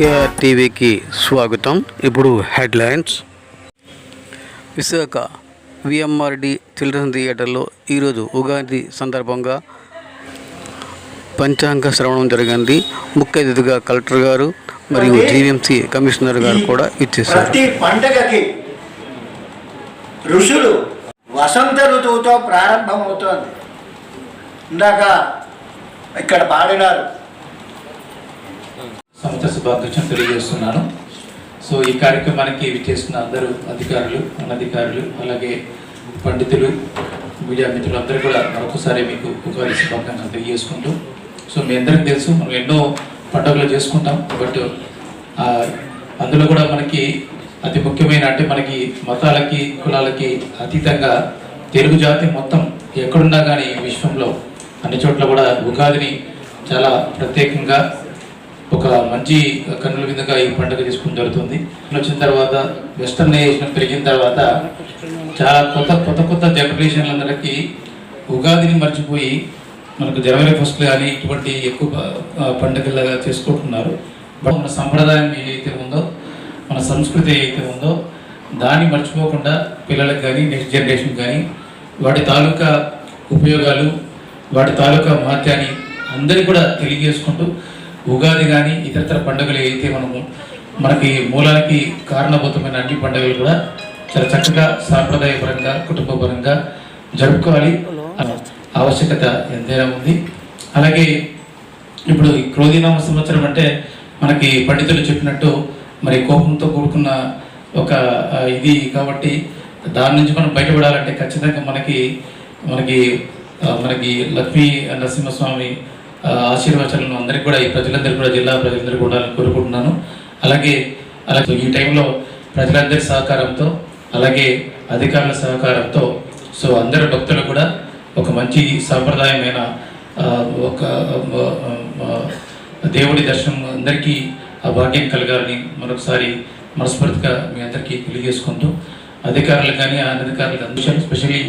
KR టీవీకి స్వాగతం. ఇప్పుడు హెడ్లైన్స్. విశాఖ విఎంఆర్డి చిల్డ్రన్ థియేటర్లో ఈరోజు ఉగాది సందర్భంగా పంచాంగ శ్రవణం జరిగింది. ముఖ్య అతిథిగా కలెక్టర్ గారు మరియు జీవీఎంసీ కమిషనర్ గారు కూడా ఇచ్చేశారు. ప్రతి పండగకి ఋషులు వసంత ఋతువుతో ప్రారంభమవుతోంది. ఇందాక ఇక్కడ పాడినారు. సంవత్సర శుభాకాంక్షలు తెలియజేస్తున్నాను. సో ఈ కార్యక్రమానికి చేస్తున్న అందరూ అధికారులు అనధికారులు అలాగే పండితులు మీడియా అందరూ కూడా మరొకసారి మీకు ఉగాది శుభాకాంక్షలు తెలియజేసుకుంటూ సో మీ అందరికీ తెలుసు మనం ఎన్నో పండుగలు చేసుకుంటాం బట్ అందులో కూడా మనకి అతి ముఖ్యమైన అంటే మనకి మతాలకి కులాలకి అతీతంగా తెలుగు జాతి మొత్తం ఎక్కడున్నా కానీ విశ్వంలో అన్ని చోట్ల కూడా ఉగాదిని చాలా ప్రత్యేకంగా ఒక మంచి కన్నుల విందుగా ఈ పండుగ తీసుకుని జరుగుతుంది. వచ్చిన తర్వాత వెస్టర్నైజేషన్ పెరిగిన తర్వాత చాలా కొత్త కొత్త కొత్త జనరేషన్లందరికీ ఉగాదిని మర్చిపోయి మనకు జనవరి ఫస్ట్ కానీ ఇటువంటి ఎక్కువ ఆ, పండుగలుగా చేసుకుంటున్నారు. బట్ మన సంప్రదాయం ఏదైతే ఉందో మన సంస్కృతి ఏదైతే ఉందో దాన్ని మర్చిపోకుండా పిల్లలకు కానీ నెక్స్ట్ జనరేషన్ కానీ వాటి తాలూకా ఉపయోగాలు వాటి తాలూకా మహత్యాన్ని అందరికీ కూడా తెలియజేసుకుంటూ ఉగాది కానీ ఇతరతర పండుగలు ఏవైతే మనము మనకి మూలానికి కారణభూతమైన అన్ని పండుగలు కూడా చాలా చక్కగా సాంప్రదాయపరంగా కుటుంబపరంగా జరుపుకోవాలి ఆవశ్యకత ఎంతైనా ఉంది. అలాగే ఇప్పుడు క్రోధీనామ సంవత్సరం అంటే మనకి పండితులు చెప్పినట్టు మరి కోపంతో కూడుకున్న ఒక ఇది కాబట్టి దాని నుంచి మనం బయటపడాలంటే ఖచ్చితంగా మనకి మనకి మనకి లక్ష్మీ నరసింహస్వామి ఆ, ఆశీర్వచనాలను అందరికీ కూడా ఈ ప్రజలందరికీ కూడా జిల్లా ప్రజలందరికీ ఉండాలని కోరుకుంటున్నాను. అలాగే అలాగే ఈ టైంలో ప్రజలందరి సహకారంతో అలాగే అధికారుల సహకారంతో సో అందరి భక్తులు కూడా ఒక మంచి సాంప్రదాయమైన ఒక దేవుడి దర్శనం అందరికీ ఆ భాగ్యం కలగాలని మరొకసారి మనస్ఫూర్తిగా మీ అందరికీ తెలియజేసుకుంటూ అధికారులు కానీ అనధికారులకు అందరూ స్పెషల్లీ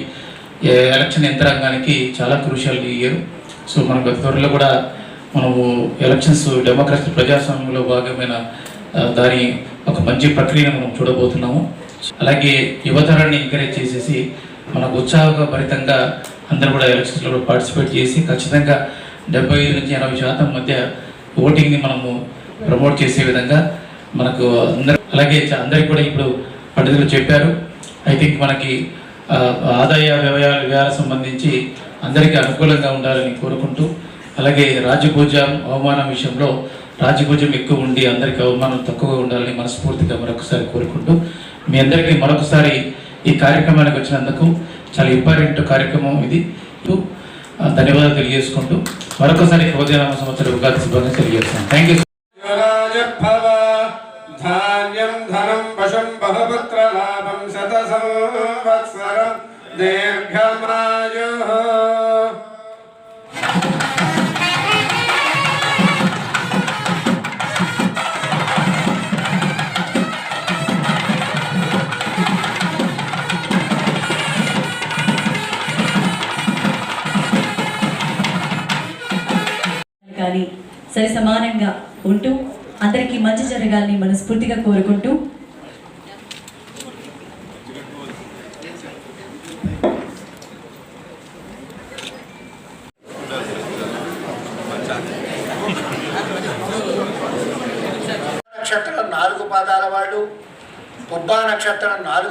ఎలక్షన్ యంత్రాంగానికి చాలా క్రూషియల్ ఇయర్ సో మన త్వరలో కూడా మనము ఎలక్షన్స్ డెమోక్రసీ ప్రజాస్వామ్యంలో భాగమైన దాని ఒక మంచి ప్రక్రియను మనం చూడబోతున్నాము. అలాగే యువతరాన్ని ఎంకరేజ్ చేసేసి మనకు ఉత్సాహభరితంగా అందరూ కూడా ఎలక్షన్స్లో పార్టిసిపేట్ చేసి ఖచ్చితంగా డెబ్బై ఐదు నుంచి ఎనభై శాతం మధ్య ఓటింగ్ని మనము ప్రమోట్ చేసే విధంగా మనకు అందరు అలాగే అందరికి కూడా ఇప్పుడు పండితులు చెప్పారు. ఐ థింక్ మనకి ఆదాయ వ్యయాల వ్యయాలకు సంబంధించి అందరికీ అనుకూలంగా ఉండాలని కోరుకుంటూ అలాగే రాజభోజం అవమానం విషయంలో రాజభోజం ఎక్కువ ఉండి అందరికీ అవమానం తక్కువగా ఉండాలని మనస్ఫూర్తిగా మరొకసారి కోరుకుంటూ మీ అందరికీ మరొకసారి ఈ కార్యక్రమానికి వచ్చినందుకు చాలా ఇంపార్టెంట్ కార్యక్రమం ఇది. ధన్యవాదాలు తెలియజేసుకుంటూ మరొకసారి హృదయనామ సంవత్సరం ఉగాది శుభంగా తెలియజేస్తాను థ్యాంక్ యూ ధాన్యం ధనం పశుం బహుపుత్రలాభం శత సంవత్సరం దీర్ఘమాయు కానీ సరి సమానంగా ఉంటూ అందరికీ మంచి జరగాలని మనస్ఫూర్తిగా కోరుకుంటూ నక్షత్రం నాలుగు పాదాల వాళ్ళు పుబ్బా నక్షత్రం నాలుగు